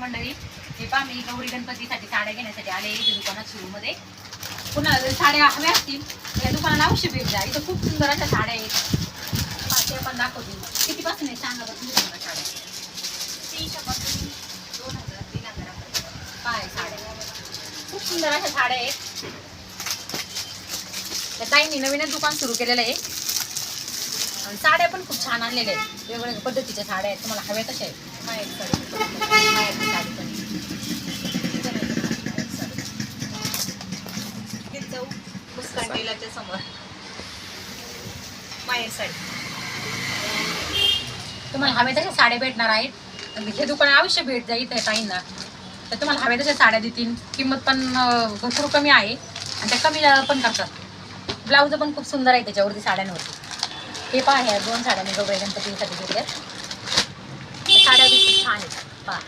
मंडळी हे पहा मी गौरी गणपतीसाठी साड्या घेण्यासाठी आले इथे दुकानात सुरूमध्ये पुन्हा साड्या हव्या असतील या दुकानाला अवश्य भेट द्या. इथं खूप सुंदर अशा साड्या आहेत. पहा, ते पण दाखवते. कितीपासून आहे सांगा बरं तुम्ही मला साड्या तीनशेपासून दोन हजार तीन हजारापर्यंत काय साड्या. खूप सुंदर अशा साड्या आहेत. त्या ताईंनी नवीनच दुकान सुरू केलेलं आहे. आणि साड्या पण खूप छान आणलेल्या आहेत. वेगवेगळ्या पद्धतीच्या साड्या आहेत. तुम्हाला हव्या तशा आहेत. माहेर साडी माहेरची साडी पण ते जाऊ. मुस्कान टेलरच्या समोर. माहेर साडी तुम्हाला हवे तशा साड्या भेटणार आहेत. हे दुकान अवश्य भेट जा इथे ताईंना. तर तुम्हाला हव्या तशा साड्या देतील. किंमत पण भरपूर कमी आहे. आणि त्या कमी पण करतात. ब्लाऊज पण खूप सुंदर आहे त्याच्यावरती साड्यांवरती. हे पहा ह्या दोन साड्या मी गौरी गणपतीसाठी घेतल्यात साड्या खूप छान आहेत. पहा.